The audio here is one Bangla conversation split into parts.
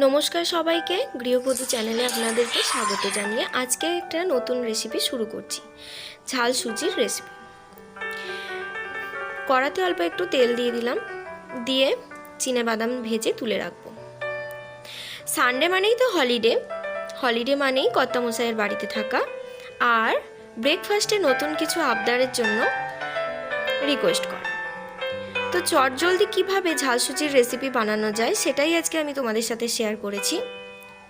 নমস্কার সবাইকে, গৃহবধূ চ্যানেলে আপনাদেরকে স্বাগত জানিয়ে আজকে একটা নতুন রেসিপি শুরু করছি, ঝাল সুজির রেসিপি কড়াতে অল্প একটু তেল দিয়ে দিলাম, দিয়ে বাদাম ভেজে তুলে রাখব। সানডে মানেই তো হলিডে হলিডে মানেই কর্তামশাইয়ের বাড়িতে থাকা, আর ব্রেকফাস্টে নতুন কিছু আবদারের জন্য রিকোয়েস্ট তো চটজলদি কীভাবে ঝাল সুজির রেসিপি বানানো যায় সেটাই আজকে আমি তোমাদের সাথে শেয়ার করেছি।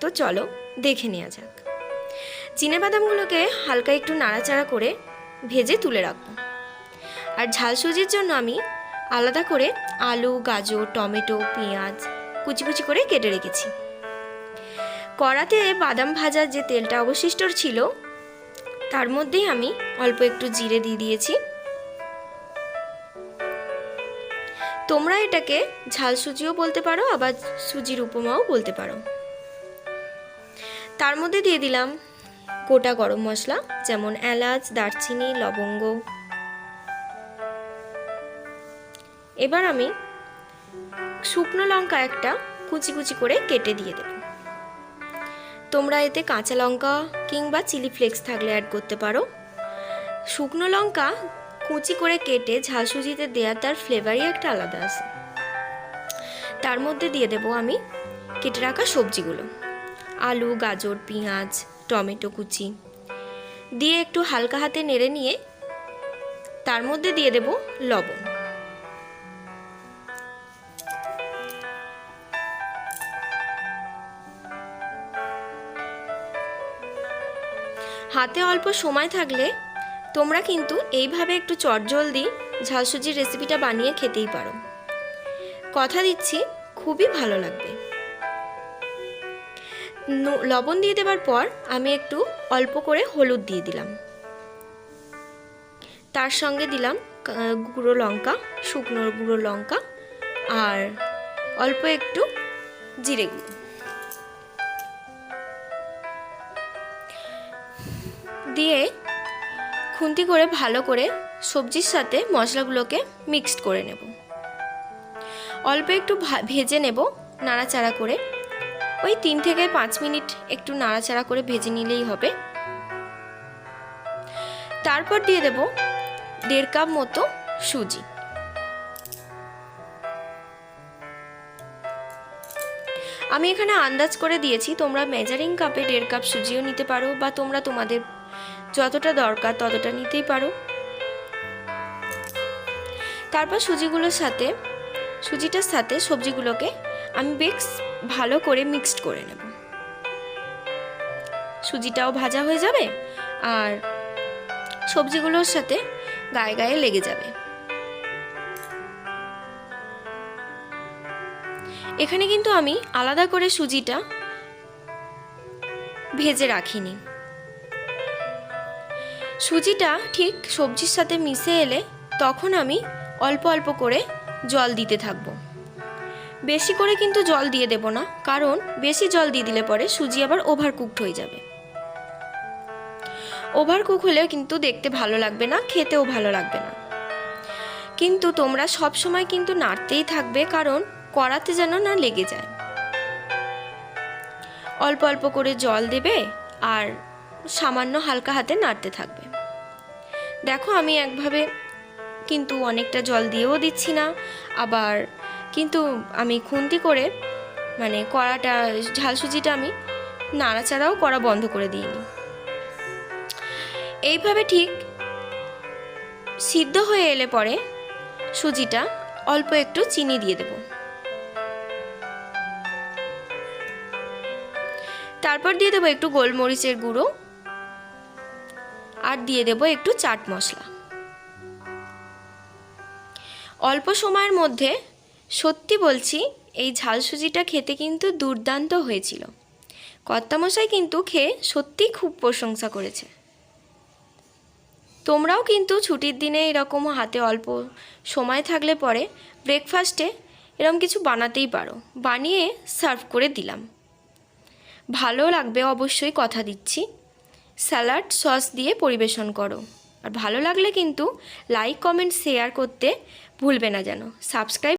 তো চলো দেখে নেওয়া যাক। বাদামগুলোকে হালকা একটু নাড়াচাড়া করে ভেজে তুলে রাখব। আর ঝালসুজির জন্য আমি আলাদা করে আলু, গাজর, টমেটো, পেঁয়াজ কুচি কুচি করে কেটে রেখেছি। কড়াতে বাদাম ভাজার যে তেলটা অবশিষ্ট ছিল, তার মধ্যেই আমি অল্প একটু জিরে দিয়ে দিয়েছি। তোমরা এটাকে ঝাল সুজিও বলতে পারো, আবার সুজির উপমাও বলতে পারো। তার মধ্যে দিয়ে দিলাম গোটা গরম মশলা, যেমন এলাচ, দারচিনি, লবঙ্গ। এবার আমি শুকনো লঙ্কা একটা কুচি কুচি করে কেটে দিয়ে দেব। তোমরা এতে কাঁচা লঙ্কা কিংবা চিলি ফ্লেক্স থাকলে অ্যাড করতে পারো। শুকনো লঙ্কা কুচি করে কেটে ঝাল সুজিতে দেওয়া তার ফ্লেভারই একটা আলাদা আছে। তার মধ্যে দিয়ে দেব আমি কেটে রাখা সবজিগুলো। আলু, গাজর, পেঁয়াজ, টমেটো কুচি। দিয়ে একটু হালকা হাতে নেড়ে নিয়ে তার মধ্যে দিয়ে দেব লবণ। হাতে অল্প সময় থাকলে তোমরা কিন্তু এইভাবে একটু চটজলদি ঝালসুজির রেসিপিটা বানিয়ে খেতেই পারো। কথা দিচ্ছি, খুবই ভালো লাগবে। লবণ দিয়ে দেওয়ার পর আমি একটু অল্প করে হলুদ দিয়ে দিলাম। তার সঙ্গে দিলাম গুঁড়ো লঙ্কা, শুকনো গুঁড়ো লঙ্কা আর অল্প একটু জিরে গুঁড়ো। দিয়ে খুন্তি করে ভালো করে সবজির সাথে মশলাগুলোকে মিক্সড করে নেব। অল্প একটু ভেজে নেব নাড়াচাড়া করে। ওই তিন থেকে পাঁচ মিনিট একটু নাড়াচাড়া করে ভেজে নিলেই হবে। তারপর দিয়ে দেব দেড় কাপ মতো সুজি। আমি এখানে আন্দাজ করে দিয়েছি, তোমরা মেজারিং কাপে দেড় কাপ সুজিও নিতে পারো বা তোমরা তোমাদের যতটা দরকার ততটা নিতেই পারো। তারপর সুজিগুলোর সাথে, সুজিটার সাথে সবজিগুলোকে আমি বেশ ভালো করে মিক্সড করে নেব। সুজিটাও ভাজা হয়ে যাবে আর সবজিগুলোর সাথে গায়ে গায়ে লেগে যাবে। এখানে কিন্তু আমি আলাদা করে সুজিটা ভেজে রাখিনি। সুজিটা ঠিক সবজির সাথে মিশে এলে তখন আমি অল্প অল্প করে জল দিতে থাকব। বেশি করে কিন্তু জল দিয়ে দেব না, কারণ বেশি জল দিয়ে দিলে পরে সুজি আবার ওভার কুকড হয়ে যাবে। ওভার কুক হলেও কিন্তু দেখতে ভালো লাগবে না, খেতেও ভালো লাগবে না। কিন্তু তোমরা সব সময় কিন্তু নাড়তেই থাকবে, কারণ কড়াতে যেন না লেগে যায়। অল্প অল্প করে জল দেবে আর সামান্য হালকা হাতে নাড়তে থাকবে। দেখো আমি একভাবে কিন্তু অনেকটা জল দিয়েও দিচ্ছি না। আবার কিন্তু আমি খুন্তি করে মানে কড়াটা ঝাল সুজিটা আমি নাড়াচাড়াও করা বন্ধ করে দিইনি। এইভাবে ঠিক সিদ্ধ হয়ে এলে পরে সুজিটা অল্প একটু চিনি দিয়ে দেব। তারপর দিয়ে দেবো একটু গোলমরিচের গুঁড়ো। আর দিয়ে দেব একটু চাট মশলা। অল্প সময়ের মধ্যে সত্যি বলছি, এই ঝাল সুজিটা খেতে কিন্তু দুর্দান্ত হয়েছিল। কর্তামশাই কিন্তু খেয়ে সত্যিই খুব প্রশংসা করেছে। তোমরাও কিন্তু ছুটির দিনে এরকম হাতে অল্প সময় থাকলে পরে ব্রেকফাস্টে এরকম কিছু বানাতেই পারো। বানিয়ে সার্ভ করে দিলাম। ভালো লাগবে অবশ্যই কথা দিচ্ছি। স্যালাড সস দিয়ে পরিবেশন করো। আর ভালো লাগলে কিন্তু লাইক, কমেন্ট, শেয়ার করতে ভুলবে না যেন। সাবস্ক্রাইব